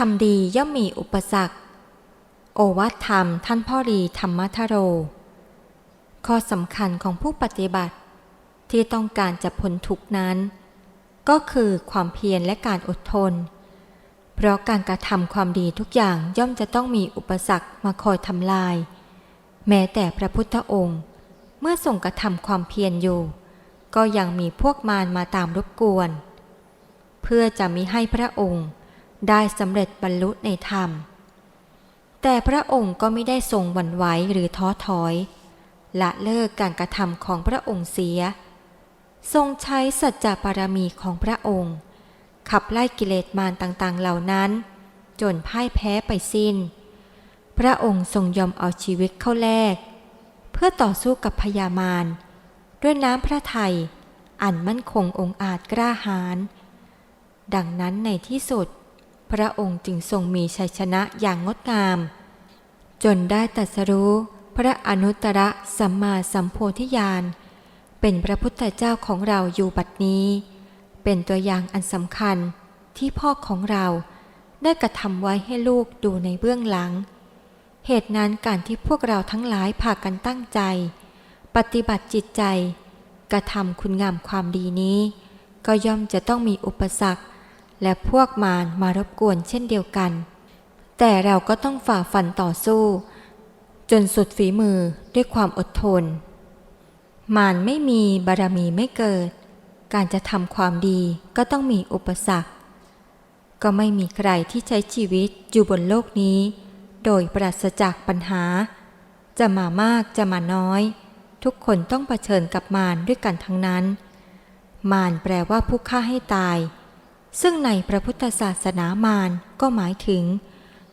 ทำดีย่อมมีอุปสรรค โอวัตธรรมท่านพ่อรีธรรมทโร ข้อสำคัญของผู้ปฏิบัติ ที่ต้องการจะพ้นทุกนั้น ก็คือความเพียรและการอดทน เพราะการกระทำความดีทุกอย่างย่อมจะต้องมีอุปสรรคมาคอยทำลาย แม้แต่พระพุทธองค์ เมื่อส่งกระทำความเพียรอยู่ ก็ยังมีพวกมารมาตามรบกวน เพื่อจะมิให้พระองค์ ได้สำเร็จบรรลุในธรรม แต่พระองค์ก็ไม่ได้ทรงหวั่นไหวหรือท้อถอย ละเลิกการกระทำของพระองค์เสีย ทรงใช้สัจจะบารมีของพระองค์ ขับไล่กิเลสมารต่างๆเหล่านั้น จนพ่ายแพ้ไปสิ้น พระองค์ทรงยอมเอาชีวิตเข้าแลกเพื่อต่อสู้กับพญามารด้วยน้ำพระทัยอันมั่นคงองอาจกล้าหาญดังนั้นในที่สุด พระองค์จึงทรงมีชัยชนะอย่างงดงาม จนได้ตรัสรู้พระอนุตตรสัมมาสัมโพธิญาณเป็นพระพุทธเจ้าของเราอยู่บัดนี้ เป็นตัวอย่างอันสำคัญที่พ่อของเราได้กระทำไว้ให้ลูกดูในเบื้องหลัง เหตุนั้นการที่พวกเราทั้งหลายพากันตั้งใจ ปฏิบัติจิตใจ กระทำคุณงามความดีนี้ ก็ย่อมจะต้องมีอุปสรรค และพวกมารมารบกวนเช่นเดียวกัน แต่เราก็ต้องฝ่าฟันต่อสู้ จนสุดฝีมือด้วยความอดทน มารไม่มีบารมีไม่เกิด การจะทำความดีก็ต้องมีอุปสรรค ก็ไม่มีใครที่ใช้ชีวิตอยู่บนโลกนี้ โดยปราศจากปัญหา จะมามากจะมาน้อย ทุกคนต้องเผชิญกับมารด้วยกันทั้งนั้น มารแปลว่าผู้ฆ่าให้ตาย ซึ่งในพระพุทธศาสนามารก็หมายถึง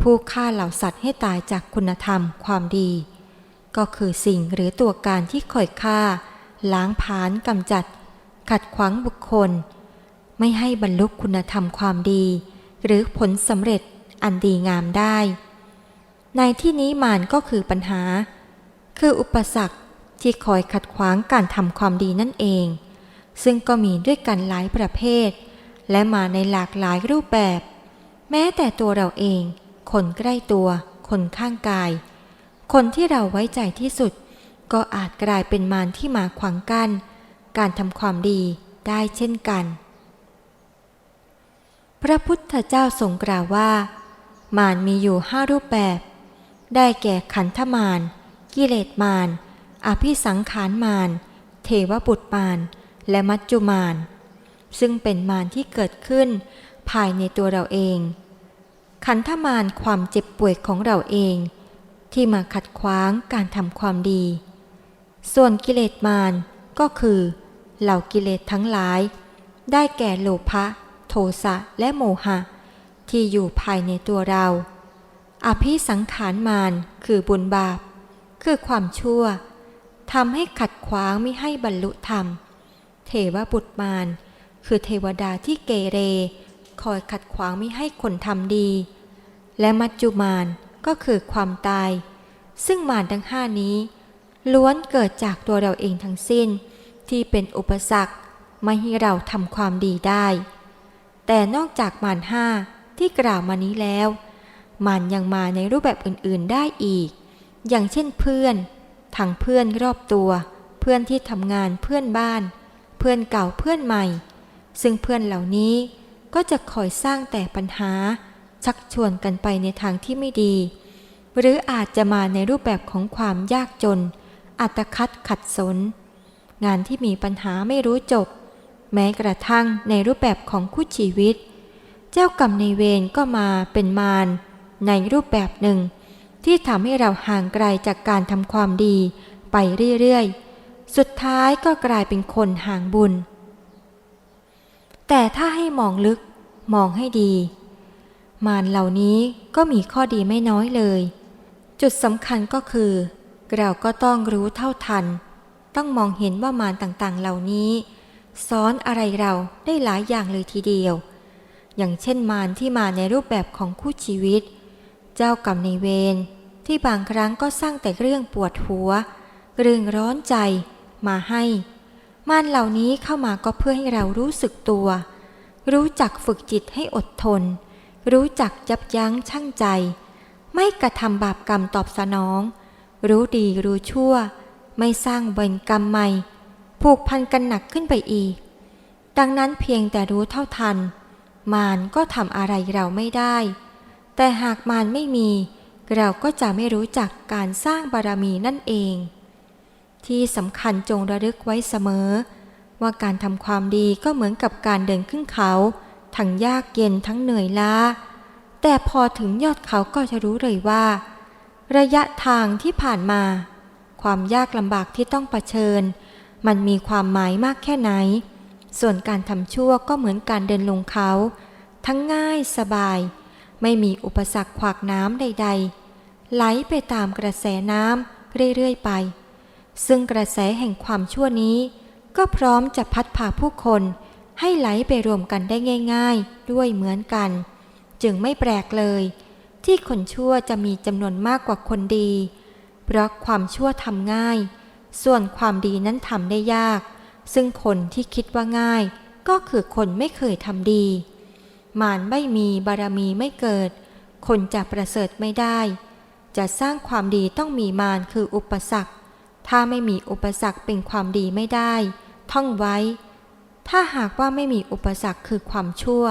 ผู้ฆ่าเหล่าสัตว์ให้ตายจากคุณธรรมความดี ก็คือสิ่งหรือตัวการที่คอยฆ่า ล้างผลาญกำจัด ขัดขวางบุคคล ไม่ให้บรรลุคุณธรรมความดี หรือผลสำเร็จอันดีงามได้ ในที่นี้มารก็คือปัญหา คืออุปสรรคที่คอยขัดขวางการทำความดีนั่นเอง ซึ่งก็มีด้วยกันหลายประเภท และมาในหลากหลายรูปแบบ แม้แต่ตัวเราเอง คนใกล้ตัว คนข้างกาย คนที่เราไว้ใจที่สุด ก็อาจกลายเป็นมารที่มาขวางกัน้นการทำความดีได้เช่นกัน พระพุทธเจ้าทรงกล่าวว่า มารมีอยู่ห้ารูปแบบ ได้แก่ขันธมาร กิเลสมาร อภิสังขารมาร เทวบุตรมาร และมัจจุมาร ซึ่งเป็นมารที่เกิดขึ้น ภายในตัวเราเอง ขันธมารความเจ็บป่วยของเราเอง ที่มาขัดขวางการทำความดี ส่วนกิเลสมารก็คือ เหล่ากิเลสทั้งหลาย ได้แก่โลภะโทสะและโมหะ ที่อยู่ภายในตัวเรา อภิสังขารมารคือบุญบาป คือความชั่วทำให้ขัดขวางไม่ให้บรรลุธรรม เทวบุตรมาร คือเทวดาที่เกเร คอยขัดขวางไม่ให้คนทำดี และมัจจุมารก็คือความตาย ซึ่งมารทั้งห้านี้ ล้วนเกิดจากตัวเราเองทั้งสิ้น ที่เป็นอุปสรรคไม่ให้เราทำความดีได้ แต่นอกจากมารห้าที่กล่าวมานี้แล้วมารยังมาในรูปแบบอื่นๆได้อีก อย่างเช่นเพื่อนทั้งเพื่อนรอบตัว เพื่อนที่ทำงานเพื่อนบ้าน เพื่อนเก่าเพื่อนใหม่ ซึ่งเพื่อนเหล่านี้ก็จะคอยสร้างแต่ปัญหา ชักชวนกันไปในทางที่ไม่ดี หรืออาจจะมาในรูปแบบของความยากจน อัตคัดขัดสน งานที่มีปัญหาไม่รู้จบ แม้กระทั่งในรูปแบบของคู่ชีวิต เจ้ากรรมในเวรก็มาเป็นมาร ในรูปแบบหนึ่ง ที่ทำให้เราห่างไกลจากการทำความดีไปเรื่อยๆ สุดท้ายก็กลายเป็นคนห่างบุญ แต่ถ้าให้มองลึกมองให้ดี มารเหล่านี้ก็มีข้อดีไม่น้อยเลย จุดสำคัญก็คือ เราก็ต้องรู้เท่าทัน ต้องมองเห็นว่ามารต่างๆ เหล่านี้สอนอะไรเราได้หลายอย่างเลยทีเดียว อย่างเช่นมารที่มาในรูปแบบของคู่ชีวิต เจ้ากรรมในเวรที่บางครั้งก็สร้างแต่เรื่องปวดหัว เรื่องร้อนใจมาให้ มารเหล่านี้เข้ามาก็เพื่อให้เรารู้สึกตัว รู้จักฝึกจิตให้อดทน รู้จักยับยั้งชั่งใจ ไม่กระทำบาปกรรมตอบสนอง รู้ดีรู้ชั่ว ไม่สร้างเวรกรรมใหม่ ผูกพันกันหนักขึ้นไปอีก ดังนั้นเพียงแต่รู้เท่าทัน มารก็ทำอะไรเราไม่ได้ แต่หากมารไม่มี เราก็จะไม่รู้จักการสร้างบารมีนั่นเอง ที่สำคัญจงระลึกไว้เสมอ ว่าการทำความดีก็เหมือนกับการเดินขึ้นเขา ทั้งยากเย็นทั้งเหนื่อยล้า แต่พอถึงยอดเขาก็จะรู้เลยว่า ระยะทางที่ผ่านมา ความยากลำบากที่ต้องเผชิญ มันมีความหมายมากแค่ไหน ส่วนการทำชั่วก็เหมือนการเดินลงเขา ทั้งง่ายสบาย ไม่มีอุปสรรคขวากน้ำใด ๆ ไหลไปตามกระแสน้ำเรื่อยๆไป ซึ่งกระแสแห่งความชั่วนี้ ก็พร้อมจะพัดพาผู้คนให้ไหลไปรวมกันได้ง่าย ๆ ด้วยเหมือนกัน จึงไม่แปลกเลย ที่คนชั่วจะมีจำนวนมากกว่าคนดี เพราะความชั่วทำง่าย ส่วนความดีนั้นทำได้ยาก ซึ่งคนที่คิดว่าง่าย ก็คือคนไม่เคยทำดี มารไม่มีบารมีไม่เกิด คนจะประเสริฐไม่ได้ จะสร้างความดีต้องมีมารคืออุปสรรค ถ้าไม่มีอุปสรรคเป็นความดีไม่ได้ ท่องไว้ ถ้าหากว่าไม่มีอุปสรรคคือความชั่ว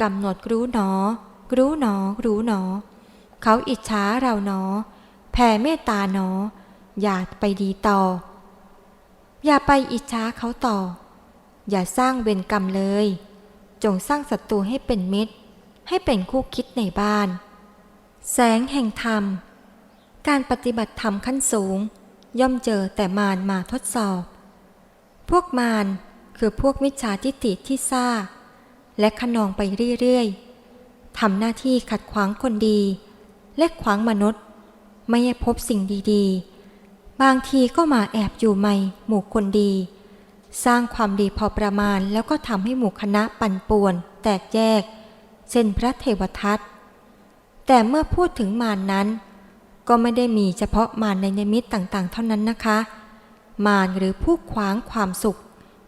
กำหนดรู้หนอ รู้หนอ รู้หนอ เขาอิจฉาเราหนอ แผ่เมตตาหนอ อย่าไปดีต่อ อย่าไปอิจฉาเขาต่อ อย่าสร้างเวรกรรมเลย จงสร้างศัตรูให้เป็นมิตร ให้เป็นคู่คิดในบ้าน แสงแห่งธรรม การปฏิบัติธรรมขั้นสูง ย่อมเจอแต่มารมาทดสอบ พวกมารคือพวกมิจฉาทิฏฐิที่ซ่า และขนองไปเรื่อยๆทำหน้าที่ขัดขวางคนดี และขวางมนุษย์ ไม่ให้พบสิ่งดีๆ บางทีก็มาแอบอยู่ไม่หมู่คนดี สร้างความดีพอประมาณแล้วก็ทำให้หมู่คณะปั่นป่วน แตกแยก เช่นพระเทวทัตแต่เมื่อพูดถึงมารนนั้น ก็ไม่ได้มีเฉพาะมารในนิมิตต่างๆ เท่านั้นนะคะ มารหรือผู้ขวางความสุข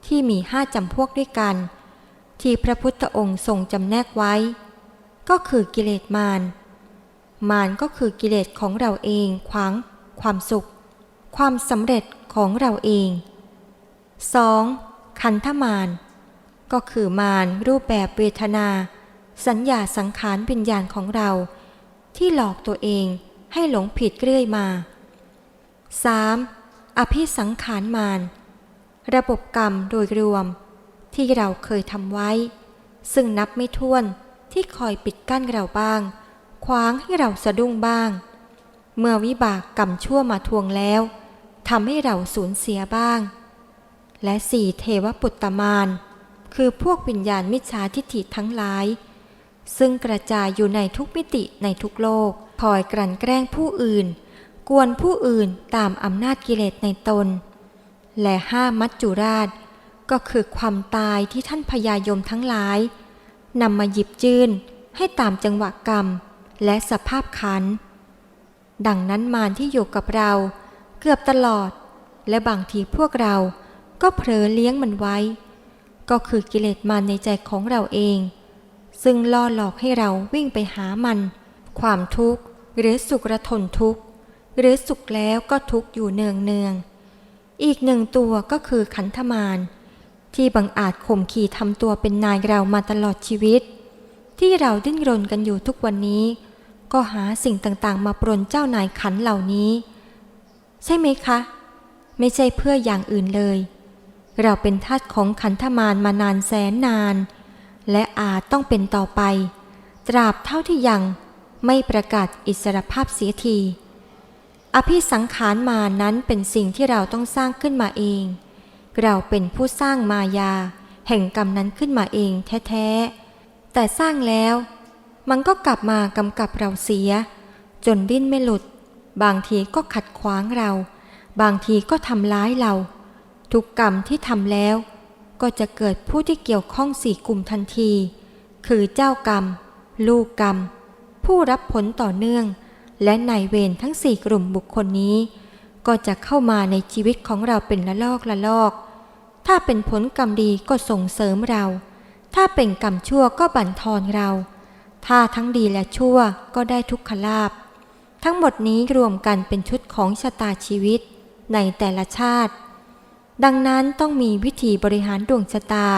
ที่มีห้าจำพวกด้วยกัน ที่พระพุทธองค์ทรงจำแนกไว้ ก็คือกิเลสมาร มารก็คือกิเลสของเราเองขวางความสุข ความสำเร็จของเราเอง 2. ขันธมารก็คือมารรูปแบบเวทนา สัญญาสังขารวิญญาณของเรา ที่หลอกตัวเอง ให้หลงผิดเรื่อยมา 3. อภิสังขารมารระบบกรรมโดยรวม ที่เราเคยทำไว้ ซึ่งนับไม่ถ้วนที่คอยปิดกั้นเราบ้าง ขวางให้เราสะดุ้งบ้าง เมื่อวิบากกรรมชั่วมาทวงแล้วทำให้เราสูญเสียบ้าง และสี่เทวปุตตมาน คือพวกวิญญาณมิจฉาทิฏฐิทั้งหลาย ซึ่งกระจายอยู่ในทุกมิติในทุกโลกคอยกลั่นแกล้งผู้อื่น กวนผู้อื่นตามอำนาจกิเลสในตน และห้ามัจจุราช ก็คือความตายที่ท่านพญายมทั้งหลายนำมาหยิบจื้นให้ตามจังหวะกรรม และสภาพขัน ดังนั้นมารที่อยู่กับเราเกือบตลอด และบางทีพวกเราก็เผลอเลี้ยงมันไว้ ก็คือกิเลสมารในใจของเราเอง ซึ่งล่อหลอกให้เราวิ่งไปหามัน ความทุกข์หรือสุขระทนทุกข์หรือสุขแล้วก็ทุกข์อยู่เนืองเนืองๆอีกหนึ่งตัวก็คือขันธมารที่บังอาจข่มขี่ทำตัวเป็นนายเรามาตลอดชีวิต ที่เราดิ้นรนกันอยู่ทุกวันนี้ ก็หาสิ่งต่างๆ มาปรนเจ้านายขันเหล่านี้ ใช่ไหมคะ ไม่ใช่เพื่ออย่างอื่นเลย เราเป็นทาสของขันธมารมานานแสนนาน และอาจต้องเป็นต่อไป ตราบเท่าที่ยังไม่ประกาศอิสรภาพเสียที อภิสังขารมานั้นเป็นสิ่งที่เราต้องสร้างขึ้นมาเอง เราเป็นผู้สร้างมายา แห่งกรรมนั้นขึ้นมาเองแท้ๆ แต่สร้างแล้ว มันก็กลับมากำกับเราเสีย จนดิ้นไม่หลุด บางทีก็ขัดขวางเรา บางทีก็ทำร้ายเรา ทุกกรรมที่ทำแล้ว ก็จะเกิดผู้ที่เกี่ยวข้องสี่กลุ่มทันที คือเจ้ากรรม ลูกกรรม ผู้รับผลต่อเนื่อง และนายเวรทั้งสี่กลุ่มบุคคลนี้ ก็จะเข้ามาในชีวิตของเราเป็นละลอกละลอก ถ้าเป็นผลกรรมดีก็ส่งเสริมเรา ถ้าเป็นกรรมชั่วก็บั่นทอนเรา ถ้าทั้งดีและชั่วก็ได้ทุกขลาบทั้งหมดนี้รวมกันเป็นชุดของชะตาชีวิต ในแต่ละชาติ ดังนั้นต้องมีวิธีบริหารดวงชะตา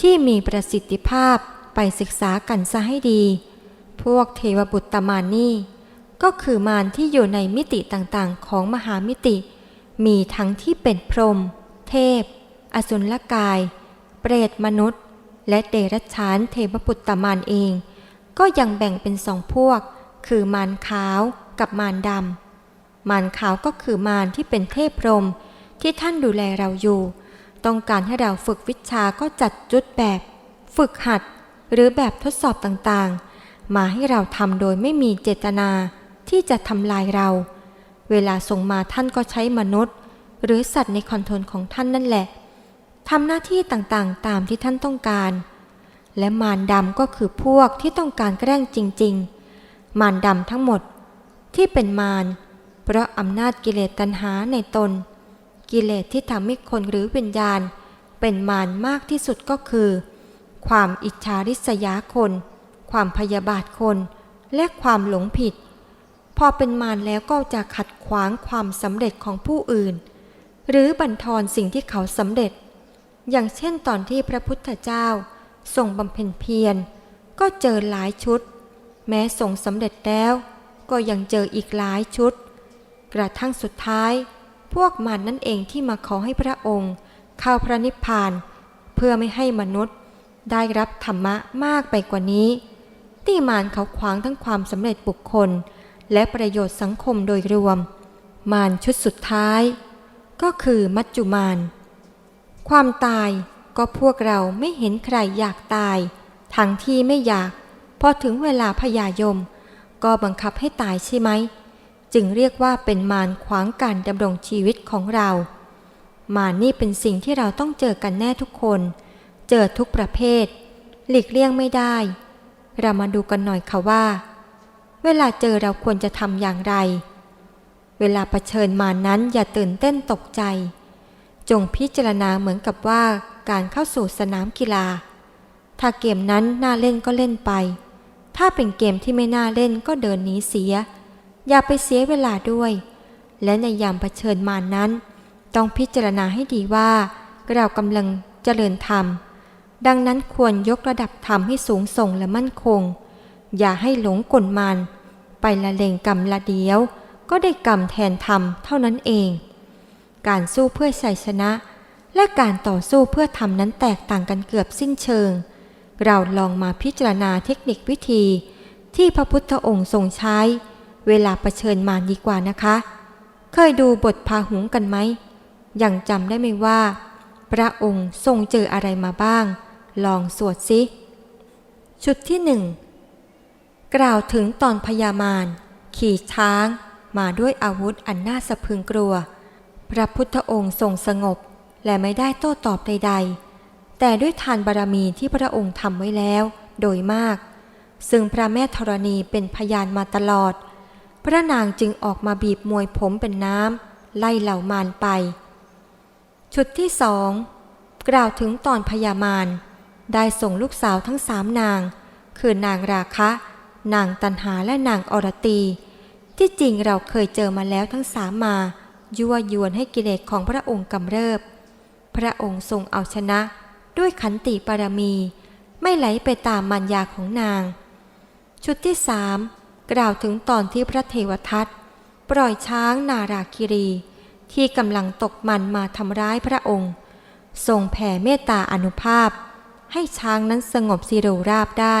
ที่มีประสิทธิภาพไปศึกษากันซะให้ดี พวกเทวบุตรตมานนี่ก็คือมารที่อยู่ในมิติต่างๆ ของมหามิติ มีทั้งที่เป็นพรหมเทพ อสุรกาย เปรตมนุษย์ และเดรัจฉานเทวบุตรตมานเอง ก็ยังแบ่งเป็นสองพวก คือมารขาวกับมารดำมารขาวก็คือมารที่เป็นเทพพรหม ที่ท่านดูแลเราอยู่ ต้องการให้เราฝึกวิชาก็จัดจุดแบบ ฝึกหัด หรือแบบทดสอบต่างๆ มาให้เราทำโดยไม่มีเจตนาที่จะทำลายเรา เวลาส่งมาท่านก็ใช้มนุษย์ หรือสัตว์ในคอนโทรลของท่านนั่นแหละทำหน้าที่ต่างๆ ตามที่ท่านต้องการ และมารดำก็คือพวกที่ต้องการแกล้งจริง ๆ มารดำทั้งหมดที่เป็นมารเพราะอำนาจกิเลสตัณหาในตน กิเลสที่ทำให้คนหรือวิญญาณ เป็นมารมากที่สุดก็คือ ความอิจฉาริษยาคน ความพยาบาทคน และความหลงผิด พอเป็นมารแล้วก็จะขัดขวางความสำเร็จของผู้อื่น หรือบั่นทอนสิ่งที่เขาสำเร็จ อย่างเช่นตอนที่พระพุทธเจ้าทรงบำเพ็ญเพียร ก็เจอหลายชุด แม้ทรงสำเร็จแล้ว ก็ยังเจออีกหลายชุด กระทั่งสุดท้าย พวกมันนั่นเองที่มาขอให้พระองค์ เข้าพระนิพพาน เพื่อไม่ให้มนุษย์ ได้รับธรรมะมากไปกว่านี้ ที่มารเขาขวางทั้งความสำเร็จบุคคล และประโยชน์สังคมโดยรวม มารชุดสุดท้าย ก็คือมัจจุมารความตายก็พวกเราไม่เห็นใครอยากตาย ทั้งที่ไม่อยาก พอถึงเวลาพยายม ก็บังคับให้ตายใช่ไหม จึงเรียกว่าเป็นมารขวางการดำรงชีวิตของเรา มารนี่เป็นสิ่งที่เราต้องเจอกันแน่ทุกคน เจอทุกประเภท หลีกเลี่ยงไม่ได้ เรามาดูกันหน่อยค่ะว่า เวลาเจอเราควรจะทำอย่างไร เวลาเผชิญมานั้นอย่าตื่นเต้นตกใจ จงพิจารณาเหมือนกับว่าการเข้าสู่สนามกีฬา ถ้าเกมนั้นน่าเล่นก็เล่นไป ถ้าเป็นเกมที่ไม่น่าเล่นก็เดินหนีเสีย อย่าไปเสียเวลาด้วย และในยามเผชิญมานั้น ต้องพิจารณาให้ดีว่า เรากำลังเจริญธรรม ดังนั้นควรยกระดับธรรมให้สูงส่งและมั่นคง อย่าให้หลงกลมานไปละเลงกรรมละเดียว ก็ได้กรรมแทนธรรมเท่านั้นเอง การสู้เพื่อชัยชนะ และการต่อสู้เพื่อทำนั้นแตกต่างกันเกือบสิ้นเชิง เราลองมาพิจารณาเทคนิควิธีที่พระพุทธองค์ทรงใช้ เวลาประเชิญมารดีกว่านะคะ เคยดูบทพาหุงกันไหม ยังจำได้ไหมว่า พระองค์ทรงเจออะไรมาบ้าง ลองสวดสิชุดที่หนึ่งกล่าวถึงตอนพญามาร ขี่ช้าง มาด้วยอาวุธอันน่าสะพรึงกลัว พระพุทธองค์ทรงสงบ และไม่ได้โต้ตอบใด ๆ แต่ด้วยทานบารมีที่พระองค์ทำไว้แล้ว โดยมาก ซึ่งพระแม่ธรณีเป็นพยานมาตลอด พระนางจึงออกมาบีบมวยผมเป็นน้ำไล่เหล่ามารไป ชุดที่สองกล่าวถึงตอนพญามารได้ส่งลูกสาวทั้งสามนาง คือนางราคะ นางตันหาและนางอรตี ที่จริงเราเคยเจอมาแล้วทั้งสามมา ยั่วยวนให้กิเลสของพระองค์กำเริบ พระองค์ทรงเอาชนะด้วยขันติปารมี ไม่ไหลไปตามมัญญาของนาง ชุดที่สาม กล่าวถึงตอนที่พระเทวทัตปล่อยช้างนาราคิรี ที่กำลังตกมันมาทำร้ายพระองค์ ทรงแผ่เมตตาอนุภาพ ให้ช้างนั้นสงบสิโรราบได้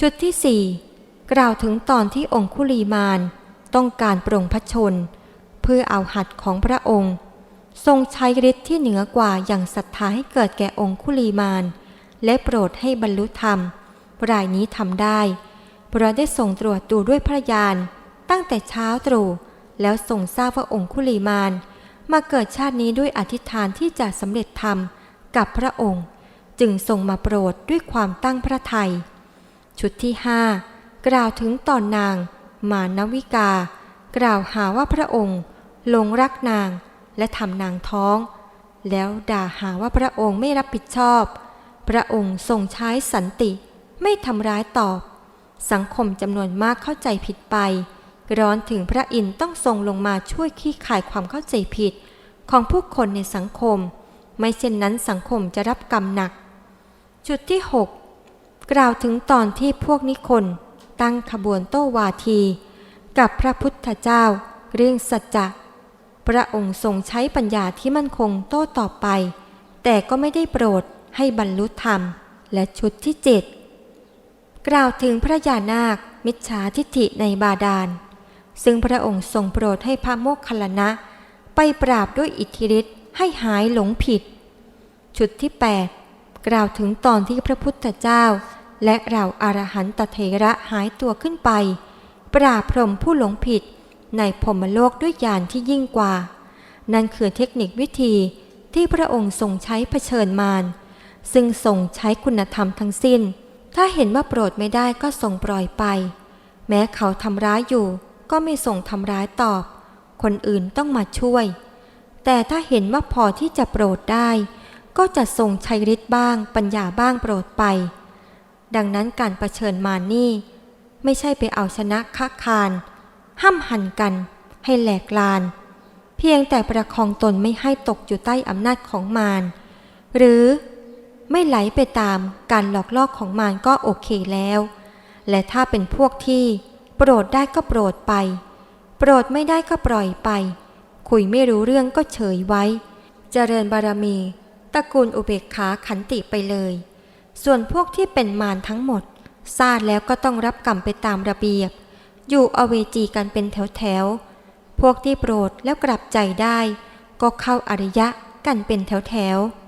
ชุดที่สี่กล่าวถึงตอนที่องคุลีมานต้องการปรงพระชน เพื่อเอาหัดของพระองค์ ทรงใช้ฤทธิ์ที่เหนือกว่าอย่างศรัทธาให้เกิดแก่องคุลีมาน และโปรดให้บรรลุธรรม รายนี้ทำได้ พราะได้ส่งตรวจดูด้วยพระยานตั้งแต่เช้าตรู่แล้วส่งทราบว่าองคุลีมาน มาเกิดชาตินี้ด้วยอธิษฐานที่จะสำเร็จธรรมกับพระองค์ จึงทรงมาโปรดด้วยความตั้งพระทยัยชุดที่ห้ากล่าวถึงตอนนาง มานวิกา กล่าวหาว่าพระองค์หลงรักนางและทำนางท้อง แล้วด่าหาว่าพระองค์ไม่รับผิดชอบ พระองค์ทรงใช้สันติไม่ทำร้ายตอบ สังคมจำนวนมากเข้าใจผิดไป ร้อนถึงพระอินทร์ต้องทรงลงมาช่วยคลี่คลายความเข้าใจผิด ของผู้คนในสังคม ไม่เช่นนั้นสังคมจะรับกรรมหนัก จุดที่ 6 กล่าวถึงตอนที่พวกนิคนตั้งขบวนโต้วาที กับพระพุทธเจ้า เรื่องสัจจะพระองค์ทรงใช้ปัญญาที่มั่นคงโต้ตอบไป แต่ก็ไม่ได้โปรดให้บรรลุธรรม และชุดที่เจ็ด กล่าวถึงพระยานาค มิจฉาทิฐิในบาดาล ซึ่งพระองค์ทรงโปรดให้พระโมคคัลลนะ ไปปราบด้วยอิทธิฤทธิ์ให้หายหลงผิด ชุดที่ 8 กล่าวถึงตอนที่พระพุทธเจ้า และเราอารหันตเถระหายตัวขึ้นไป ปราบพรมผู้หลงผิด ในพรมโลกด้วยญาณที่ยิ่งกว่า นั่นคือเทคนิควิธีที่พระองค์ทรงใช้เผชิญมารซึ่งทรงใช้คุณธรรมทั้งสิ้น ถ้าเห็นว่าโปรดไม่ได้ก็ทรงปล่อยไป แม้เขาทำร้ายอยู่ ก็ไม่ส่งทำร้ายตอบ คนอื่นต้องมาช่วย แต่ถ้าเห็นว่าพอที่จะโปรดได้ ก็จะทรงใช้ฤทธิ์บ้าง ปัญญาบ้างโปรดไป ดังนั้นการประเชิญมานี่ ไม่ใช่ไปเอาชนะค้าคารห้ามหันกัน ให้แหลกลาน เพียงแต่ประคองตนไม่ให้ตกอยู่ใต้อำนาจของมารหรือ ไม่ไหลไปตามการหลอกล่อของมารก็โอเคแล้ว และถ้าเป็นพวกที่ โปรดได้ก็โปรดไป โปรดไม่ได้ก็ปล่อยไป คุยไม่รู้เรื่องก็เฉยไว้ เจริญบารมีตระกูลอุเบกขาขันติไปเลย ส่วนพวกที่เป็นมารทั้งหมดทราบแล้วก็ต้องรับกรรมไปตามระเบียบ อยู่อเวจีกันเป็นแถวแถวๆพวกที่โปรดแล้วกลับใจได้ ก็เข้าอริยะกันเป็นแถวแถวๆ